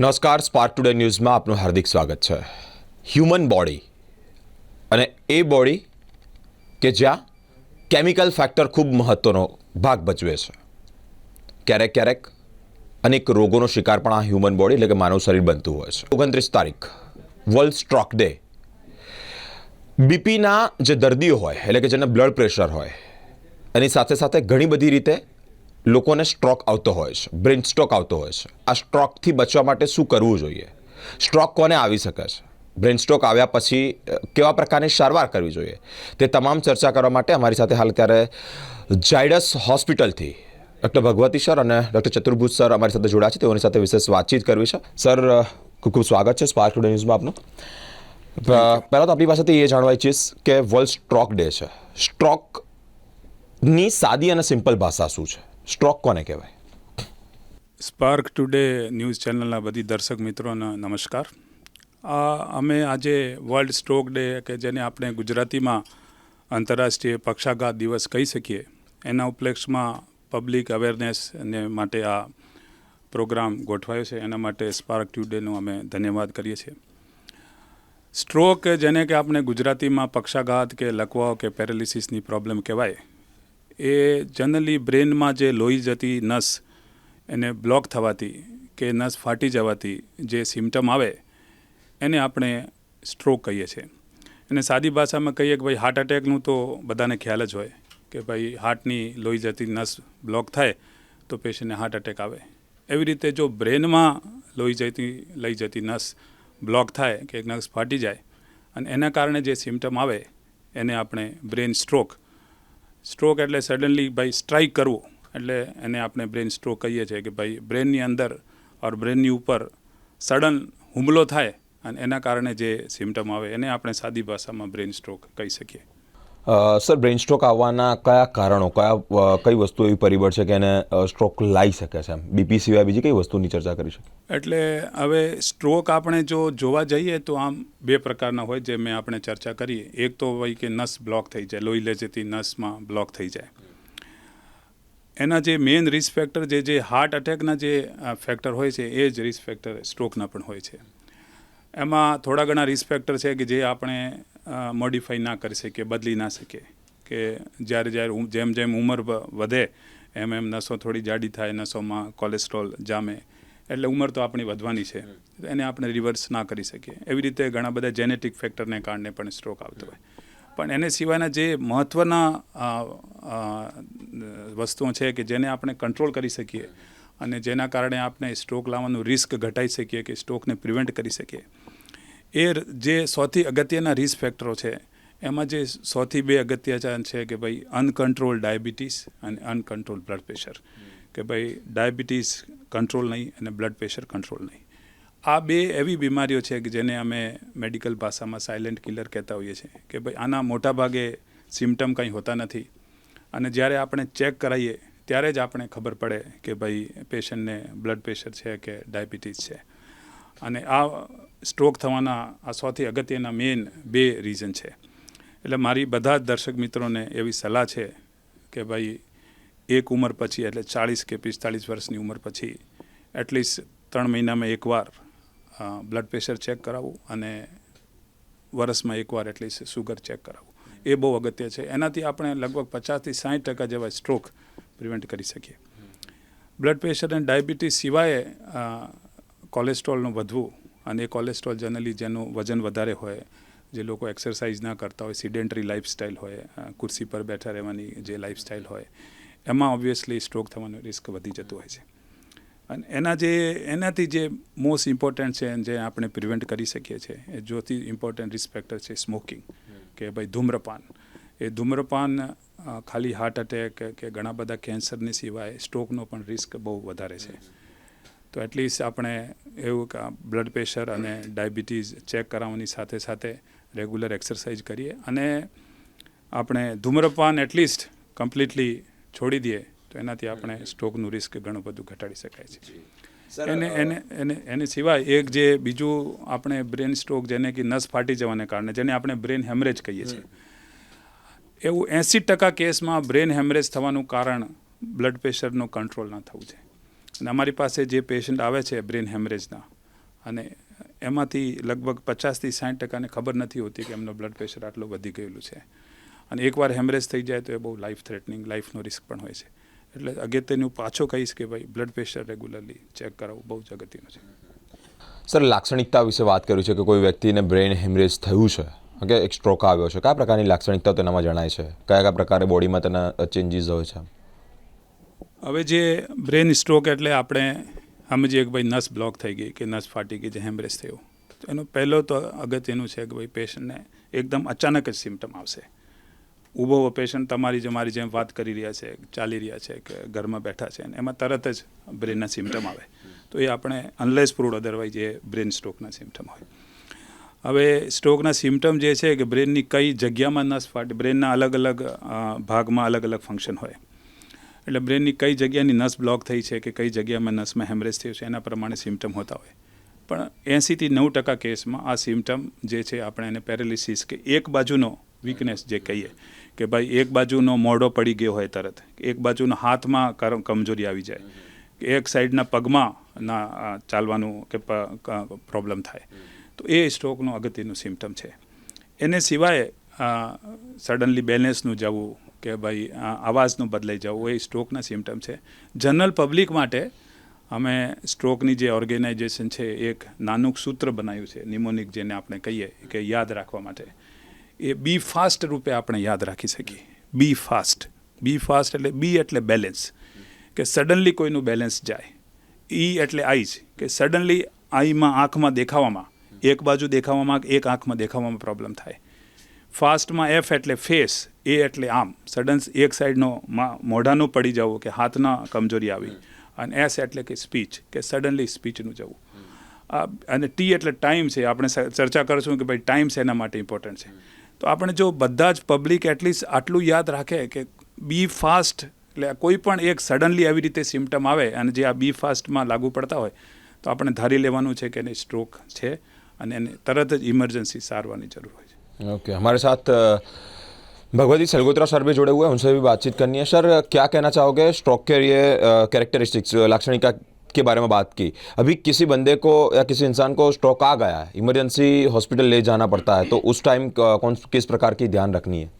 નમસ્કાર spark today ન્યૂઝમાં આપનું હાર્દિક સ્વાગત છે. હ્યુમન બોડી અને એ બોડી કે જ્યાં કેમિકલ ફેક્ટર ખૂબ મહત્ત્વનો ભાગ ભજવે છે. ક્યારેક ક્યારેક અનેક રોગોનો શિકાર પણ આ હ્યુમન બોડી એટલે કે માનવ શરીર બનતું હોય છે. ઓગણત્રીસ તારીખ વર્લ્ડ સ્ટ્રોક ડે બીપીના જે દર્દીઓ હોય, એટલે કે જેને બ્લડ પ્રેશર હોય, એની સાથે સાથે ઘણી બધી રીતે લોકોને સ્ટ્રોક આવતો હોય છે બ્રેન સ્ટ્રોક આવતો હોય છે. આ સ્ટ્રોકથી બચવા માટે શું કરવું જોઈએ? સ્ટ્રોક કોને આવી શકે છે? બ્રેન સ્ટ્રોક આવ્યા પછી કેવા પ્રકારની સારવાર કરવી જોઈએ? તે તમામ ચર્ચા કરવા માટે અમારી સાથે હાલ અત્યારે જાયડસ હોસ્પિટલથી ડૉક્ટર ભગવતી સર અને ડૉક્ટર ચતુર્ભુજ સર અમારી સાથે જોડાયા છે. તેઓની સાથે વિશેષ વાતચીત કરવી છે. સર ખૂબ ખૂબ સ્વાગત છે સ્પાર્ક ન્યૂઝમાં આપનું. પહેલાં તો આપણી પાસેથી એ જાણવા ઈચ્છીશ કે વર્લ્ડ સ્ટ્રોક ડે છે. સ્ટ્રોકની સાદી અને સિમ્પલ ભાષા શું છે? સ્ટ્રોક કોને કહેવાય? સ્પાર્ક ટુડે ન્યૂઝ ચેનલના બધી દર્શક મિત્રોને નમસ્કાર. આ અમે આજે વર્લ્ડ સ્ટ્રોક ડે કે જેને આપણે ગુજરાતીમાં આંતરરાષ્ટ્રીય પક્ષાઘાત દિવસ કહી શકીએ, એના ઉપલક્ષમાં પબ્લિક અવેરનેસ ને માટે આ પ્રોગ્રામ ગોઠવાયો છે. એના માટે સ્પાર્ક ટ્યુડેનો અમે ધન્યવાદ કરીએ છીએ. સ્ટ્રોક જેને કે આપણે ગુજરાતીમાં પક્ષાઘાત કે લકવાઓ કે પેરાલિસિસની પ્રોબ્લેમ કહેવાય એ જનરલી બ્રેનમાં જે લોહી જતી નસ એને બ્લોક થવાથી કે નસ ફાટી જવાથી જે સિમ્ટમ આવે, એને આપણે સ્ટ્રોક કહીએ છીએ. અને સાદી ભાષામાં કહીએ કે ભાઈ હાર્ટ એટેકનું તો બધાને ખ્યાલ જ હોય કે ભાઈ હાર્ટની લોહી જતી નસ બ્લોક થાય તો પેશન્ટને હાર્ટ એટેક આવે. એવી રીતે જો બ્રેનમાં લોહી જતી, લઈ જતી નસ બ્લોક થાય કે એક નસ ફાટી જાય અને એના કારણે જે સિમ્ટમ આવે, એને આપણે બ્રેન સ્ટ્રોક સ્ટ્રોક એટલે સડનલી ભાઈ સ્ટ્રાઇક કરવું. એટલે એને આપણે બ્રેન સ્ટ્રોક કહીએ છીએ કે ભાઈ બ્રેનની અંદર ઓર બ્રેનની ઉપર સડન હુમલો થાય અને એના કારણે જે સિમ્ટમ આવે એને આપણે સાદી ભાષામાં બ્રેન સ્ટ્રોક કહી શકીએ. સર, બ્રેઇન સ્ટ્રોક આવવાના કયા કારણો, કયા કઈ વસ્તુ એવી પરિબળ છે કે એને સ્ટ્રોક લાવી શકે છે બીપી સિવાય બીજી કઈ વસ્તુની ચર્ચા કરી શકે એટલે હવે સ્ટ્રોક આપણે જો જોવા જઈએ તો આમ બે પ્રકારના હોય જે મેં આપણે ચર્ચા કરી. એક તો હોય કે નસ બ્લોક થઈ જાય, લોહી લે જતી નસમાં બ્લોક થઈ જાય. એના જે મેઇન રિસ્ક ફેક્ટર જે જે હાર્ટ અટેકના જે ફેક્ટર હોય છે, એ જ રિસ્ક ફેક્ટર સ્ટ્રોકના પણ હોય છે. એમાં થોડા ઘણા રિસ્ક ફેક્ટર છે કે જે આપણે મોડિફાઈ ના કરી શકીએ, બદલી ના શકીએ. કે જ્યારે જ્યારે જેમ જેમ ઉંમર વધે, એમ એમ નસો થોડી જાડી થાય, નસોમાં કોલેસ્ટ્રોલ જામે. એટલે ઉંમર તો આપણી વધવાની છે. એને આપણે રિવર્સ ના કરી શકીએ. એવી રીતે ઘણા બધા જેનેટિક ફેક્ટરને કારણે પણ સ્ટ્રોક આવતો હોય. પણ એને સિવાયના જે મહત્ત્વના વસ્તુઓ છે કે જેને આપણે કંટ્રોલ કરી શકીએ અને જેના કારણે આપણે સ્ટ્રોક લાવવાનું રિસ્ક ઘટાડી શકીએ કે સ્ટ્રોકને પ્રિવેન્ટ કરી શકીએ એ જે સૌથી અગત્યના રિસ્ક ફેક્ટરો છે, એમાં જે સૌથી બે અગત્ય છે કે ભાઈ અનકન્ટ્રોલ ડાયાબિટીસ અને અનકન્ટ્રોલ બ્લડ પ્રેશર કે ભાઈ ડાયાબિટીસ કંટ્રોલ નહીં અને બ્લડ પ્રેશર કંટ્રોલ નહીં. આ બે એવી બીમારીઓ છે કે જેને અમે મેડિકલ ભાષામાં સાયલેન્ટ કિલર કહેતા હોઈએ છીએ. કે ભાઈ આના મોટાભાગે સિમ્ટમ કંઈ હોતા નથી. અને જ્યારે આપણે ચેક કરાવીએ ત્યારે જ આપણે ખબર પડે કે ભાઈ પેશન્ટને બ્લડ પ્રેશર છે કે ડાયાબિટીસ છે. અને આ સ્ટ્રોક થવાના આ સૌથી અગત્યના મેઇન બે રીઝન છે. એટલે મારી બધા જ દર્શક મિત્રોને એવી સલાહ છે કે ભાઈ એક ઉંમર પછી એટલે ચાળીસ કે પિસ્તાળીસ વર્ષની ઉંમર પછી એટલીસ્ટ ત્રણ મહિનામાં એકવાર બ્લડ પ્રેશર ચેક કરાવવું અને વર્ષમાં એકવાર એટલીસ્ટ સુગર ચેક કરાવવું. એ બહુ અગત્ય છે. એનાથી આપણે લગભગ પચાસથી સાઠ ટકા જેવા સ્ટ્રોક પ્રિવેન્ટ કરી શકીએ. બ્લડ પ્રેશર અને ડાયાબિટીસ સિવાય કોલેસ્ટ્રોલનું વધવું અને એ કોલેસ્ટ્રોલ જનરલી જેનું વજન વધારે હોય, જે લોકો એક્સરસાઇઝ ના કરતા હોય સિડેન્ટરી લાઇફસ્ટાઇલ હોય ખુરશી પર બેઠા રહેવાની જે લાઇફસ્ટાઇલ હોય, એમાં ઓબ્વિયસલી સ્ટ્રોક થવાનું રિસ્ક વધી જતું હોય છે. અને એના જે, એનાથી જે મોસ્ટ ઇમ્પોર્ટન્ટ છે જે આપણે પ્રિવેન્ટ કરી શકીએ છીએ, એ જોથી ઇમ્પોર્ટન્ટ રિસ્પેક્ટર છે સ્મોકિંગ કે ભાઈ ધૂમ્રપાન. એ ધૂમ્રપાન ખાલી હાર્ટ અટેક કે ઘણા બધા કેન્સરની સિવાય સ્ટ્રોકનો પણ રિસ્ક બહુ વધારે છે. તો એટલીસ્ટ આપણે એવું કે બ્લડ પ્રેશર અને ડાયાબિટીસ ચેક કરાવવાની સાથે સાથે રેગ્યુલર એક્સરસાઇઝ કરીએ. અને આપણે ધૂમ્રપાન એટલીસ્ટ કમ્પ્લીટલી છોડી દઈએ તો એનાથી આપણે સ્ટ્રોકનું રિસ્ક ઘણું બધું ઘટાડી શકાય છે. એને એને એને એને સિવાય એક જે બીજું આપણે બ્રેન સ્ટ્રોક જેને કે નસ ફાટી જવાને કારણે જેને આપણે બ્રેન હેમરેજ કહીએ છીએ. એવું એંસી ટકા કેસમાં બ્રેન હેમરેજ થવાનું કારણ બ્લડ પ્રેશરનું કંટ્રોલ ન થવું છે અને અમારી પાસે જે પેશન્ટ આવે છે બ્રેન હેમરેજના અને એમાંથી લગભગ પચાસથી સાઠ ટકાને ખબર નથી હોતી કે એમનો બ્લડ પ્રેશર આટલું વધી ગયેલું છે. અને એકવાર હેમરેજ થઈ જાય તો એ બહુ લાઈફ થ્રેટનિંગ લાઈફનો રિસ્ક પણ હોય છે. એટલે અગત્યનું પાછો કહીશ કે ભાઈ બ્લડ પ્રેશર રેગ્યુલરલી ચેક કરાવવું બહુ જ અગત્યનું છે. સર લાક્ષણિકતા વિશે વાત કરી છે કે કોઈ વ્યક્તિને બ્રેન હેમરેજ થયું છે કે એક સ્ટ્રોક આવ્યો છે. કયા પ્રકારની લાક્ષણિકતા તેનામાં જણાય છે? કયા કયા પ્રકારે બોડીમાં તેના ચેન્જીસ હોય છે? હવે જે બ્રેન સ્ટ્રોક એટલે આપણે સમજીએ કે ભાઈ નસ બ્લોક થઈ ગઈ કે નસ ફાટી ગઈ, જે હેમરેજ થયું. તો એનો પહેલો તો અગત્યનું છે કે ભાઈ પેશન્ટને એકદમ અચાનક જ સિમ્ટમ આવશે. ઊભો પેશન્ટ તમારી જે મારી જેમ વાત કરી રહ્યા છે, ચાલી રહ્યા છે કે ઘરમાં બેઠા છે એમાં તરત જ બ્રેનના સિમ્ટમ આવે. તો એ આપણે અનલેસ પ્રૂવડ અધરવાઇઝ એ બ્રેન સ્ટ્રોકના સિમ્ટમ હોય. હવે સ્ટ્રોકના સિમ્ટમ જે છે કે બ્રેનની કઈ જગ્યામાં નસ ફાટી બ્રેનના અલગ અલગ ભાગમાં અલગ અલગ ફંક્શન હોય. એટલે બ્રેનની કઈ જગ્યાની નસ બ્લોક થઈ છે કે કઈ જગ્યામાં નસમાં હેમરેજ થયું છે, એના પ્રમાણે સિમ્ટમ હોતા હોય. પણ એંસીથી નવ ટકા કેસમાં આ સિમ્ટમ જે છે, આપણે એને પેરેલિસિસ કે એક બાજુનો વીકનેસ જે કહીએ કે ભાઈ એક બાજુનો મોઢો પડી ગયો હોય તરત, એક બાજુનો હાથમાં કમજોરી આવી જાય એક સાઈડના પગમાં ના ચાલવાનું કે પ્રોબ્લેમ થાય. તો એ સ્ટ્રોકનું અગત્યનું સિમ્ટમ છે. એને સિવાય સડનલી બેલેન્સનું જવું કે ભાઈ અવાજનું બદલાઈ જવું એ સ્ટ્રોકના સિમ્ટમ છે. જનરલ પબ્લિક માટે અમે સ્ટ્રોકની જે ઓર્ગેનાઇઝેશન છે, એક નાનું સૂત્ર બનાવ્યું છે નિમોનિક જેને આપણે કહીએ, કે યાદ રાખવા માટે. એ બી ફાસ્ટ રૂપે આપણે યાદ રાખી શકીએ. બી ફાસ્ટ બી ફાસ્ટ એટલે બી એટલે બેલેન્સ કે સડનલી કોઈનું બેલેન્સ જાય. ઈ એટલે આઈઝ કે સડનલી આઈમાં આંખમાં દેખાવામાં, એક બાજુ દેખાવામાં, એક આંખમાં દેખાવામાં પ્રોબ્લેમ થાય. ફાસ્ટમાં એફ એટલે ફેસ એ એટલે આમ સડન એક સાઈડનો મોઢાનું પડી જવું કે હાથના કમજોરી આવી. અને એસ એટલે કે સ્પીચ કે સડનલી સ્પીચનું જવું. અને ટી એટલે ટાઈમ છે આપણે ચર્ચા કરશું કે ભાઈ ટાઈમ છે એના માટે ઇમ્પોર્ટન્ટ છે. તો આપણે જો બધા જ પબ્લિક એટલીસ્ટ આટલું યાદ રાખે કે બી ફાસ્ટ એટલે કોઈ પણ એક સડનલી આવી રીતે સિમ્ટમ આવે અને જે આ બી ફાસ્ટમાં લાગુ પડતા હોય તો આપણે ધારી લેવાનું છે કે એને સ્ટ્રોક છે અને એને તરત જ ઇમરજન્સી સારવાની જરૂર હોય છે. ઓકે હમારે સાથ भगवती सलगोत्रा सर भी जुड़े हुए हैं, उनसे भी बातचीत करनी है। सर क्या कहना चाहोगे स्ट्रोक के लिए कैरेक्टरिस्टिक्स लाक्षणिका के बारे में बात की? अभी किसी बंदे को या किसी इंसान को स्ट्रोक आ गया है इमरजेंसी हॉस्पिटल ले जाना पड़ता है तो उस टाइम कौन, किस प्रकार की ध्यान रखनी है?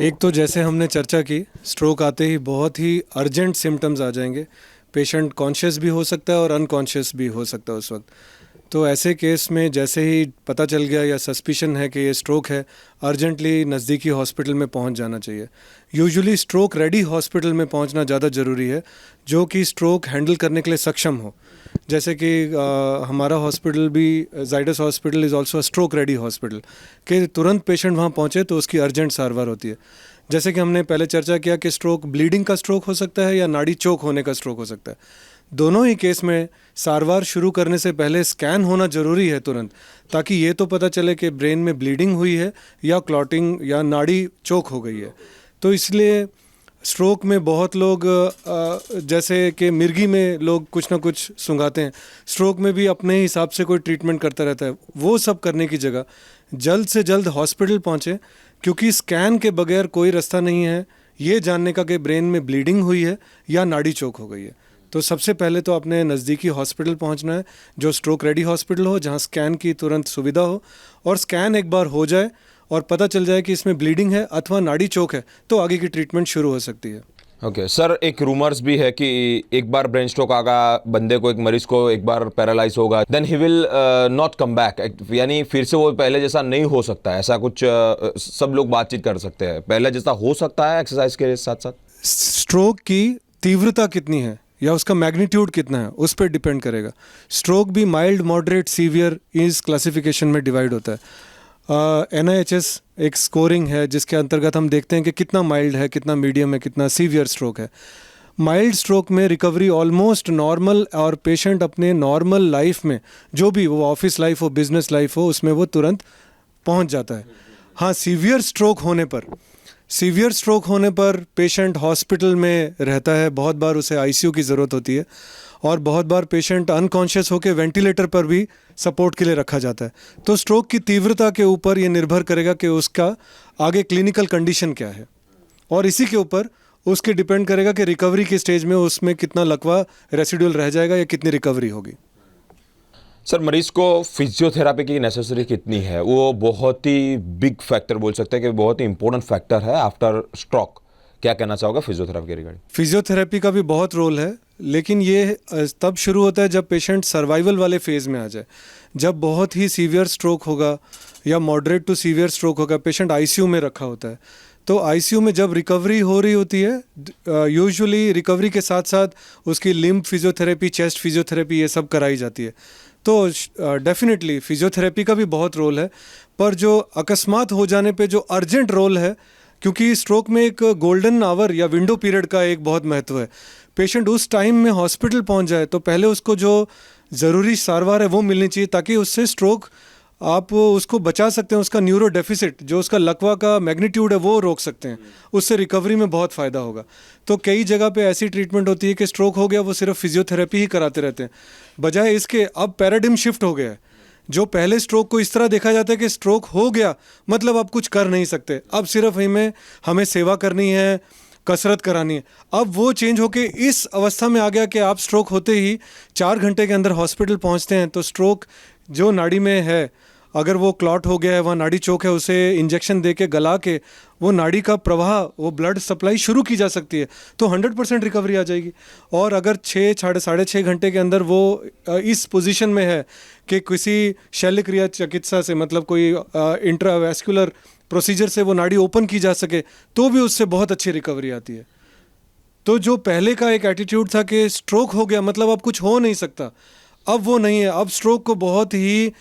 एक तो जैसे हमने चर्चा की स्ट्रोक आते ही बहुत ही अर्जेंट सिम्टम्स आ जाएँगे। पेशेंट कॉन्शियस भी हो सकता है और अनकॉन्शियस भी हो सकता है उस वक्त। तो ऐसे केस में जैसे ही पता चल गया या सस्पिशन है कि ये स्ट्रोक है अर्जेंटली नज़दीकी हॉस्पिटल में पहुँच जाना चाहिए। यूजुअली स्ट्रोक रेडी हॉस्पिटल में पहुँचना ज़्यादा ज़रूरी है जो कि स्ट्रोक हैंडल करने के लिए सक्षम हो। जैसे कि अ, हमारा हॉस्पिटल भी Zydus hospital is also stroke ready hospital कि तुरंत पेशेंट वहाँ पहुँचे तो उसकी अर्जेंट सारवार होती है। जैसे कि हमने पहले चर्चा किया कि स्ट्रोक ब्लीडिंग का स्ट्रोक हो सकता है या नाड़ी चोक होने का स्ट्रोक हो सकता है। दोनों ही केस में सारवार शुरू करने से पहले स्कैन होना ज़रूरी है तुरंत, ताकि ये तो पता चले कि ब्रेन में ब्लीडिंग हुई है या क्लॉटिंग या नाड़ी चोक हो गई है। तो इसलिए स्ट्रोक में बहुत लोग जैसे कि मिर्गी में लोग कुछ ना कुछ सुंघाते हैं, स्ट्रोक में भी अपने हिसाब से कोई ट्रीटमेंट करता रहता है। वो सब करने की जगह जल्द से जल्द हॉस्पिटल पहुँचे, क्योंकि स्कैन के बगैर कोई रास्ता नहीं है। ये जानने का कि ब्रेन में ब्लीडिंग हुई है या नाड़ी चोक हो गई है। तो सबसे पहले तो अपने नज़दीकी हॉस्पिटल पहुँचना है जो स्ट्रोक रेडी हॉस्पिटल हो जहाँ स्कैन की तुरंत सुविधा हो। और स्कैन एक बार हो जाए और पता चल जाए कि इसमें ब्लीडिंग है अथवा नाड़ी चोक है तो आगे की ट्रीटमेंट शुरू हो सकती है। ओके okay, सर एक रूमर्स भी है कि एक बार ब्रेन स्ट्रोक आ गया बंदे को एक मरीज़ को एक बार पैरालाइज होगा then he will not come back यानी फिर से वो पहले जैसा नहीं हो सकता है ऐसा कुछ अ, सब लोग बातचीत कर सकते हैं। पहले जैसा हो सकता है एक्सरसाइज के साथ साथ स्ट्रोक की तीव्रता कितनी है? या उसका मैग्नीट्यूड कितना है, उस पर डिपेंड करेगा। स्ट्रोक भी माइल्ड, मॉडरेट, सीवियर इस क्लासिफिकेशन में डिवाइड होता है। एनआईएचएस एक स्कोरिंग है, जिसके अंतर्गत हम देखते हैं कि कितना माइल्ड है, कितना मीडियम है, कितना सीवियर स्ट्रोक है। माइल्ड स्ट्रोक में रिकवरी ऑलमोस्ट नॉर्मल और पेशेंट अपने नॉर्मल लाइफ में, जो भी वो ऑफ़िस लाइफ हो, बिज़नेस लाइफ हो, उसमें वो तुरंत पहुँच जाता है। हाँ सीवियर स्ट्रोक होने पर सीवियर स्ट्रोक होने पर पेशेंट हॉस्पिटल में रहता है। बहुत बार उसे आईसीयू की ज़रूरत होती है और बहुत बार पेशेंट अनकॉन्शियस होकर वेंटिलेटर पर भी सपोर्ट के लिए रखा जाता है। तो स्ट्रोक की तीव्रता के ऊपर ये निर्भर करेगा कि उसका आगे क्लिनिकल कंडीशन क्या है और इसी के ऊपर उसके डिपेंड करेगा कि रिकवरी के स्टेज में उसमें कितना लकवा रेसिडुअल रह जाएगा या कितनी रिकवरी होगी। सर, मरीज़ को फिजियोथेरापी की नेसेसरी कितनी है? वो बहुत ही बिग फैक्टर बोल सकते हैं कि बहुत ही इंपॉर्टेंट फैक्टर है आफ्टर स्ट्रोक क्या कहना चाहोगे फिजियोथेरापी के रिगार्डिंग फिजियोथेरेपी का भी बहुत रोल है, लेकिन ये तब शुरू होता है जब पेशेंट सर्वाइवल वाले फ़ेज़ में आ जाए। जब बहुत ही सीवियर स्ट्रोक होगा या मॉडरेट टू सीवियर स्ट्रोक होगा पेशेंट आईसीयू में रखा होता है। तो आईसीयू में जब रिकवरी हो रही होती है यूजुअली रिकवरी के साथ साथ उसकी लिम्ब फिजियोथेरेपी चेस्ट फिजियोथेरेपी ये सब कराई जाती है। तो डेफिनेटली फिजियोथेरेपी का भी बहुत रोल है, पर जो अकस्मात हो जाने पे जो अर्जेंट रोल है, क्योंकि स्ट्रोक में एक गोल्डन आवर या विंडो पीरियड का एक बहुत महत्व है। पेशेंट उस टाइम में हॉस्पिटल पहुँच जाए तो पहले उसको जो ज़रूरी सारवार है वो मिलनी चाहिए, ताकि उससे स्ट्रोक आप उसको बचा सकते हैं, उसका न्यूरो डेफिसिट जो उसका लकवा का मैग्नीट्यूड है, वो रोक सकते हैं। उससे रिकवरी में बहुत फ़ायदा होगा। तो कई जगह पे ऐसी ट्रीटमेंट होती है कि स्ट्रोक हो गया, वो सिर्फ़ फिजियोथेरेपी ही कराते रहते हैं। बजाय इसके, अब पैराडिम शिफ्ट हो गया है। जो पहले स्ट्रोक को इस तरह देखा जाता है कि स्ट्रोक हो गया मतलब आप कुछ कर नहीं सकते। अब सिर्फ़ हमें हमें सेवा करनी है कसरत करानी है। अब वो चेंज होके इस अवस्था में आ गया कि आप स्ट्रोक होते ही चार घंटे के अंदर हॉस्पिटल पहुँचते हैं तो स्ट्रोक जो नाड़ी में है, अगर वो क्लॉट हो गया है, वहाँ नाड़ी चौक है, उसे इंजेक्शन दे के गला के वो नाड़ी का प्रवाह, वो ब्लड सप्लाई शुरू की जा सकती है तो हंड्रेड परसेंट रिकवरी आ जाएगी। और अगर छः साढ़े साढ़े छः घंटे के अंदर वो इस पोजीशन में है कि किसी शल्य क्रिया चिकित्सा से मतलब कोई इंट्रावेस्कुलर प्रोसीजर से वो नाड़ी ओपन की जा सके तो भी उससे बहुत अच्छी रिकवरी आती है तो जो पहले का एक एटीट्यूड था कि स्ट्रोक हो गया मतलब अब कुछ हो नहीं सकता अब वो नहीं है अब स्ट्रोक को बहुत ही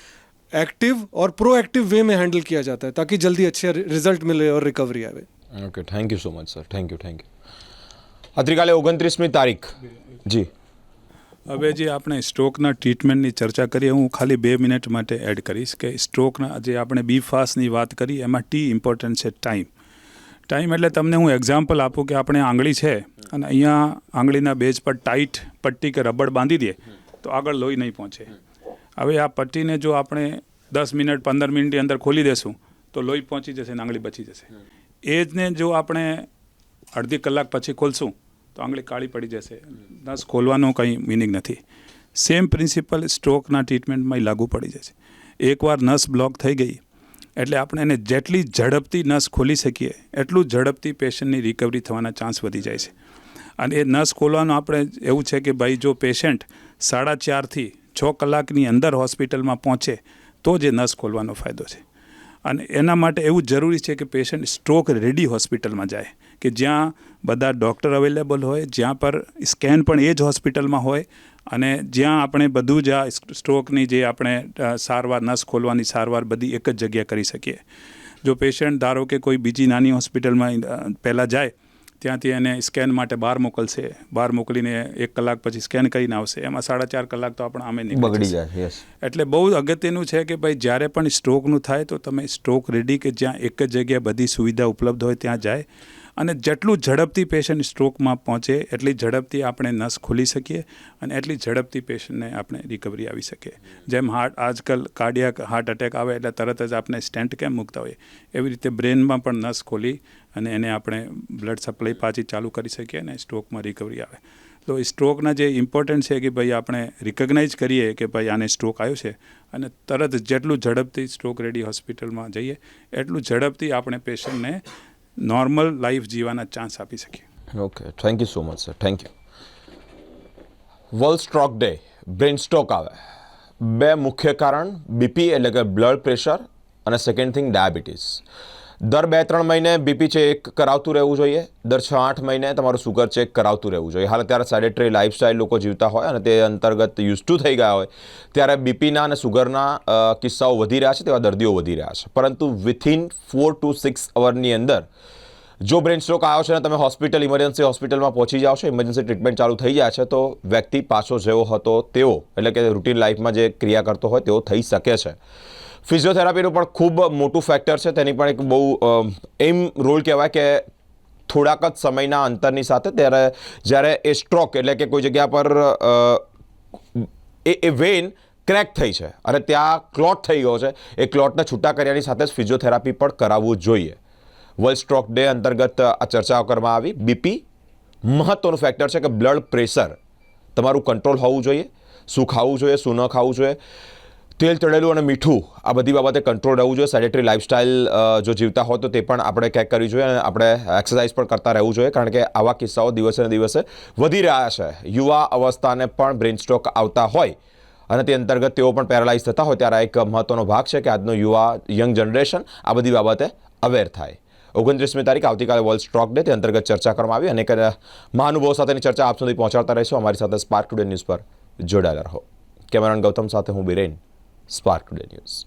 एक्टिव और प्रोएक्टिव वे में हैंडल किया जाता है ताकि जल्दी अच्छे रिजल्ट मिले और रिकवरी आवे okay thank you so much sir thank you thank you અત્રિકાલે ઓગણત્રીસમી તારીખ જી હવે જે આપણે સ્ટ્રોકના ટ્રીટમેન્ટની ચર્ચા કરીએ હું ખાલી બે મિનિટ માટે એડ કરીશ કે સ્ટ્રોકના જે આપણે બી ફાસ્ટની વાત કરી એમાં ટી ઇમ્પોર્ટન્ટ છે ટાઈમ. ટાઈમ એટલે તમને હું એક્ઝામ્પલ આપું કે આપણે આંગળી છે અને અહીંયા આંગળીના બેઝ પર ટાઈટ પટ્ટી કે રબડ બાંધી દઈએ તો આગળ લોહી નહીં પહોંચે. હવે આ પટ્ટીને જો આપણે દસ મિનિટ પંદર મિનિટની અંદર ખોલી દેશું તો લોહી પહોંચી જશે અને આંગળી બચી જશે. એ જ ને જો આપણે અડધી કલાક પછી ખોલશું તો આંગળી કાળી પડી જશે. નસ ખોલવાનો કંઈ મિનિંગ નથી. સેમ પ્રિન્સિપલ સ્ટ્રોકના ટ્રીટમેન્ટમાં લાગુ પડી જાય છે એકવાર નસ બ્લોક થઈ ગઈ, એટલે આપણે એને જેટલી ઝડપથી નસ ખોલી શકીએ, એટલું ઝડપથી પેશન્ટની રિકવરી થવાના ચાન્સ વધી જાય છે. અને એ નસ ખોલવાનું આપણે એવું છે કે ભાઈ જો પેશન્ટ સાડા ચારથી છ કલાકની અંદર હોસ્પિટલમાં પહોંચે, તો જ એ નસ ખોલવાનો ફાયદો છે. અને એના માટે એવું જરૂરી છે કે પેશન્ટ સ્ટ્રોક રેડી હોસ્પિટલમાં જાય. કે જ્યાં બધા ડૉક્ટર અવેલેબલ હોય, જ્યાં પર સ્કેન પણ એ જ હોસ્પિટલમાં હોય, અને જ્યાં આપણે બધું જ આ સ્ટ્રોકની જે આપણે સારવાર, નસ ખોલવાની સારવાર બધી એક જ જગ્યાએ કરી શકીએ. જો પેશન્ટ ધારો કે કોઈ બીજી નાની હોસ્પિટલમાં પહેલાં જાય ત્યાંથી એને સ્કેન માટે બહાર મોકલશે. બહાર મોકલીને એક કલાક પછી સ્કેન કરીને આવશે. એમાં સાડા ચાર કલાક તો આપણે આમે બગડી જશે. જાય એટલે બહુ અગત્યનું છે કે ભાઈ જ્યારે પણ સ્ટ્રોકનું થાય તો તમે સ્ટ્રોક રેડી કે જ્યાં એક જ જગ્યાએ બધી સુવિધા ઉપલબ્ધ હોય ત્યાં જાય. અને જેટલું ઝડપથી પેશન્ટ સ્ટ્રોકમાં પહોંચે એટલી ઝડપથી આપણે નસ ખોલી શકીએ અને એટલી ઝડપથી પેશન્ટને આપણે રિકવરી આવી શકે જેમ હાર્ટ આજકાલ કાર્ડિયાક હાર્ટ એટેક આવે એટલે તરત જ આપણે સ્ટેન્ટ કેમ મૂકતા હોય? એવી રીતે બ્રેનમાં પણ નસ ખોલી અને એને આપણે બ્લડ સપ્લાય પાછી ચાલુ કરી શકીએ અને સ્ટ્રોકમાં રિકવરી આવે. તો સ્ટ્રોકના જે ઇમ્પોર્ટન્ટ છે કે ભાઈ આપણે રિકગ્નાઇઝ કરીએ કે ભાઈ આને સ્ટ્રોક આવ્યો છે અને તરત જેટલું ઝડપથી સ્ટ્રોક રેડી હોસ્પિટલમાં જઈએ, એટલું ઝડપથી આપણે પેશન્ટને નોર્મલ લાઈફ જીવવાના ચાન્સ આપી શકીએ. Okay thank you so much sir thank you world stroke day brain stroke આવે. બે મુખ્ય કારણ બીપી એટલે કે બ્લડ પ્રેશર અને સેકન્ડ થિંગ ડાયાબિટીસ દર બે ત્રણ મહિને બીપી ચેક કરાવતું રહેવું જોઈએ. દર છ આઠ મહિને તમારું સુગર ચેક કરાવતું રહેવું જોઈએ. હાલ અત્યારે સેડેટરી લાઇફસ્ટાઇલ લોકો જીવતા હોય અને તે અંતર્ગત યુઝ ટુ થઈ ગયા હોય, ત્યારે બીપીના અને સુગરના કિસ્સાઓ વધી રહ્યા છે તેવા દર્દીઓ વધી રહ્યા છે. પરંતુ વિથિન ફોર ટુ સિક્સ અવરની અંદર જો બ્રેન સ્ટ્રોક આવ્યો છે અને તમે હોસ્પિટલ, ઇમરજન્સી હોસ્પિટલમાં પહોંચી જાઓ છો, ઇમરજન્સી ટ્રીટમેન્ટ ચાલુ થઈ જાય છે, તો વ્યક્તિ પાછો જેવો હતો તેવો, એટલે કે રૂટીન લાઈફમાં જે ક્રિયા કરતો હોય તેવો થઈ શકે છે. ફિઝિયોથેરાપીનું પણ ખૂબ મોટું ફેક્ટર છે. તેની પણ એક બહુ એમ રોલ કહેવાય કે થોડાક જ સમયના અંતરની સાથે ત્યારે જ્યારે એ સ્ટ્રોક એટલે કે કોઈ જગ્યા પર એ વેન ક્રેક થઈ છે અને ત્યાં ક્લોટ થઈ ગયો છે. એ ક્લોટને છૂટા કર્યાની સાથે જ ફિઝિયોથેરાપી પણ કરાવવું જોઈએ. વર્લ્ડ સ્ટ્રોક ડે અંતર્ગત આ ચર્ચાઓ કરવામાં આવી. બીપી મહત્ત્વનું ફેક્ટર છે કે બ્લડ પ્રેશર તમારું કંટ્રોલ હોવું જોઈએ. શું ખાવું જોઈએ, શું ન ખાવું જોઈએ. તેલ, તળેલું અને મીઠું, આ બધી બાબતે કંટ્રોલ રહેવું જોઈએ. સેડેટરી લાઇફસ્ટાઇલ જો જીવતા હોય તો તે પણ આપણે ક્યાંક કરવી જોઈએ અને આપણે એક્સરસાઇઝ પણ કરતા રહેવું જોઈએ કારણ કે આવા કિસ્સાઓ દિવસે ને દિવસે વધી રહ્યા છે. યુવા અવસ્થાને પણ બ્રેન સ્ટ્રોક આવતા હોય અને તે અંતર્ગત તેઓ પણ પેરાલાઇઝ થતા હોય ત્યારે એક મહત્ત્વનો ભાગ છે કે આજનો યુવા યંગ જનરેશન આ બધી બાબતે અવેર થાય. ઓગણત્રીસમી તારીખ, આવતીકાલે વર્લ્ડ સ્ટ્રોક ડે તે અંતર્ગત ચર્ચા કરવામાં આવી. અને મહાનુભાવો સાથેની ચર્ચા આપ સુધી પહોંચાડતા રહીશું. અમારી સાથે સ્પાર્ક ટુડે ન્યૂઝ પર જોડાયેલા રહો. કેમેરાન ગૌતમ સાથે હું બિરેન. Spark today news